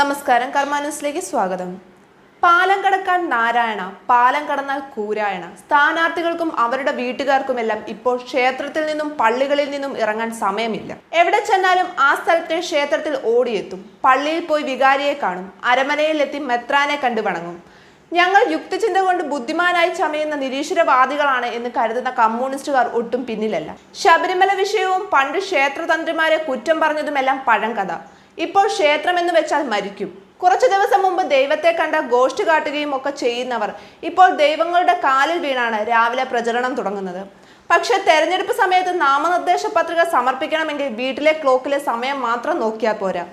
നമസ്കാരം കർമാനസിലേക്ക് സ്വാഗതം. പാലം കടക്കാൻ നാരായണ പാലം കടന്നാൽ കൂരായണ. സ്ഥാനാർത്ഥികൾക്കും അവരുടെ വീട്ടുകാർക്കുമെല്ലാം ഇപ്പോൾ ക്ഷേത്രത്തിൽ നിന്നും പള്ളികളിൽ നിന്നും ഇറങ്ങാൻ സമയമില്ല. എവിടെ ചെന്നാലും ആ സ്ഥലത്തെ ക്ഷേത്രത്തിൽ ഓടിയെത്തും. പള്ളിയിൽ പോയി വികാരിയെ കാണും. അരമനയിലെത്തി മെത്രാനെ കണ്ടു വണങ്ങും. ഞങ്ങൾ യുക്തിചിന്ത കൊണ്ട് ബുദ്ധിമാനായി ചമയുന്ന നിരീശ്വരവാദികളാണ് എന്ന് കരുതുന്ന കമ്മ്യൂണിസ്റ്റുകാർ ഒട്ടും പിന്നിലല്ല. ശബരിമല വിഷയവും പണ്ട് ക്ഷേത്രതന്ത്രിമാരെ കുറ്റം പറഞ്ഞതുമെല്ലാം പഴങ്കഥ. ഇപ്പോൾ ക്ഷേത്രം എന്ന് വെച്ചാൽ മരിക്കും. കുറച്ചു ദിവസം മുമ്പ് ദൈവത്തെ കണ്ട ഗോഷ്ട് കാട്ടുകയും ഒക്കെ ചെയ്യുന്നവർ ഇപ്പോൾ ദൈവങ്ങളുടെ കാലിൽ വീണാണ് രാവിലെ പ്രചരണം തുടങ്ങുന്നത്. പക്ഷേ തെരഞ്ഞെടുപ്പ് സമയത്ത് നാമനിർദ്ദേശ പത്രിക സമർപ്പിക്കണമെങ്കിൽ വീട്ടിലെ ക്ലോക്കിലെ സമയം മാത്രം നോക്കിയാൽ പോരാ.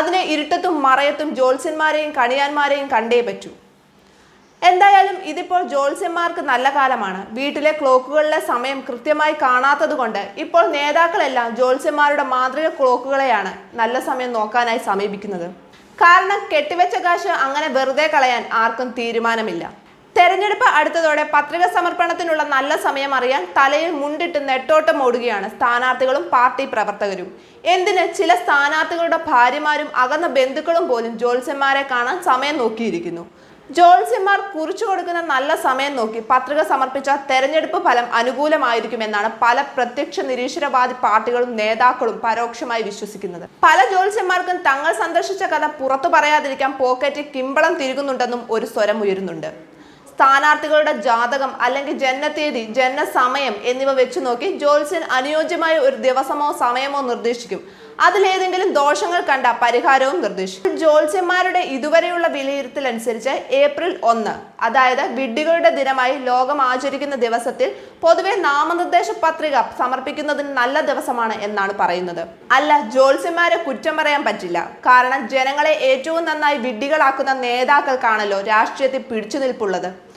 അതിനെ ഇരുട്ടത്തും മറയത്തും ജ്യോത്സ്യന്മാരെയും കണിയാന്മാരെയും കണ്ടേ പറ്റൂ. എന്തായാലും ഇതിപ്പോൾ ജ്യോത്സ്യന്മാർക്ക് നല്ല കാലമാണ്. വീട്ടിലെ ക്ലോക്കുകളിലെ സമയം കൃത്യമായി കാണാത്തതുകൊണ്ട് ഇപ്പോൾ നേതാക്കളെല്ലാം ജ്യോത്സ്യന്മാരുടെ മാതൃക ക്ലോക്കുകളെയാണ് നല്ല സമയം നോക്കാനായി സമീപിക്കുന്നത്. കാരണം കെട്ടിവെച്ച കാശ് അങ്ങനെ വെറുതെ കളയാൻ ആർക്കും തീരുമാനമില്ല. തെരഞ്ഞെടുപ്പ് അടുത്തതോടെ പത്രിക സമർപ്പണത്തിനുള്ള നല്ല സമയം അറിയാൻ തലയിൽ മുണ്ടിട്ട് നെട്ടോട്ടം ഓടുകയാണ് സ്ഥാനാർത്ഥികളും പാർട്ടി പ്രവർത്തകരും. എന്തിന് ചില സ്ഥാനാർത്ഥികളുടെ ഭാര്യമാരും അകന്ന ബന്ധുക്കളും പോലും ജ്യോത്സ്യന്മാരെ കാണാൻ സമയം നോക്കിയിരിക്കുന്നു? ജോത്സ്യന്മാർ കുറിച്ചു കൊടുക്കുന്ന നല്ല സമയം നോക്കി പത്രിക സമർപ്പിച്ച തെരഞ്ഞെടുപ്പ് ഫലം അനുകൂലമായിരിക്കുമെന്നാണ് പല പ്രത്യക്ഷ നിരീശ്വരവാദി പാർട്ടികളും നേതാക്കളും പരോക്ഷമായി വിശ്വസിക്കുന്നത്. പല ജോത്സ്യന്മാർക്കും തങ്ങൾ സന്ദർശിച്ച കഥ പുറത്തു പറയാതിരിക്കാൻ പോക്കറ്റ് കിമ്പളം തിരുകുന്നുണ്ടെന്നും ഒരു സ്വരം ഉയരുന്നുണ്ട്. സ്ഥാനാർത്ഥികളുടെ ജാതകം അല്ലെങ്കിൽ ജനനത്തീയതി ജനനസമയം എന്നിവ വെച്ച് നോക്കി ജോത്സ്യൻ അനുയോജ്യമായ ഒരു ദിവസമോ സമയമോ നിർദ്ദേശിക്കും. അതിലേതെങ്കിലും ദോഷങ്ങൾ കണ്ട പരിഹാരവും നിർദ്ദേശിക്കും. ജ്യോത്സ്യന്മാരുടെ ഇതുവരെയുള്ള വിലയിരുത്തൽ അനുസരിച്ച് ഏപ്രിൽ ഒന്ന് അതായത് വിഡ്ഢികളുടെ ദിനമായി ലോകം ആചരിക്കുന്ന ദിവസത്തിൽ പൊതുവെ നാമനിർദ്ദേശ പത്രിക സമർപ്പിക്കുന്നതിന് നല്ല ദിവസമാണ് എന്നാണ് പറയുന്നത്. അല്ല ജ്യോത്സ്യന്മാരെ കുറ്റം പറയാൻ പറ്റില്ല. കാരണം ജനങ്ങളെ ഏറ്റവും നന്നായി വിഡ്ഢികളാക്കുന്ന നേതാക്കൾക്കാണല്ലോ രാഷ്ട്രീയത്തിൽ പിടിച്ചു നിൽപ്പുള്ളത്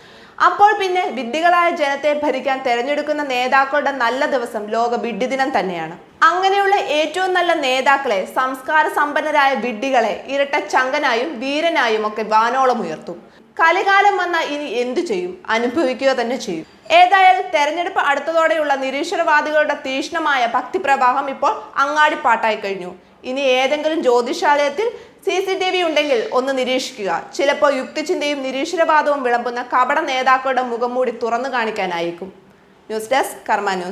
അപ്പോൾ പിന്നെ വിഡ്ഢികളായ ജനത്തെ ഭരിക്കാൻ തെരഞ്ഞെടുക്കുന്ന നേതാക്കളുടെ നല്ല ദിവസം ലോക വിഡ്ഢി ദിനം തന്നെയാണ്. അങ്ങനെയുള്ള ഏറ്റവും നല്ല നേതാക്കളെ സംസ്കാര സമ്പന്നരായ വിഡ്ഢികളെ ഇരട്ട ചങ്കനായും വീരനായും ഒക്കെ വാനോളം ഉയർത്തും. കലികാലം വന്നാൽ ഇനി എന്തു ചെയ്യും? അനുഭവിക്കുക തന്നെ ചെയ്യും. ഏതായാലും തെരഞ്ഞെടുപ്പ് അടുത്തതോടെയുള്ള നിരീശ്വരവാദികളുടെ തീക്ഷ്ണമായ ഭക്തിപ്രവാഹം ഇപ്പോൾ അങ്ങാടിപ്പാട്ടായി കഴിഞ്ഞു. ഇനി ഏതെങ്കിലും ജ്യോതിഷാലയത്തിൽ സി സി ടി വി ഉണ്ടെങ്കിൽ ഒന്ന് നിരീക്ഷിക്കുക. ചിലപ്പോൾ യുക്തിചിന്തയും നിരീശ്വരവാദവും വിളമ്പുന്ന കപട നേതാക്കളുടെ മുഖം മൂടി തുറന്നു കാണിക്കാനായിരിക്കും. News desk Karma news.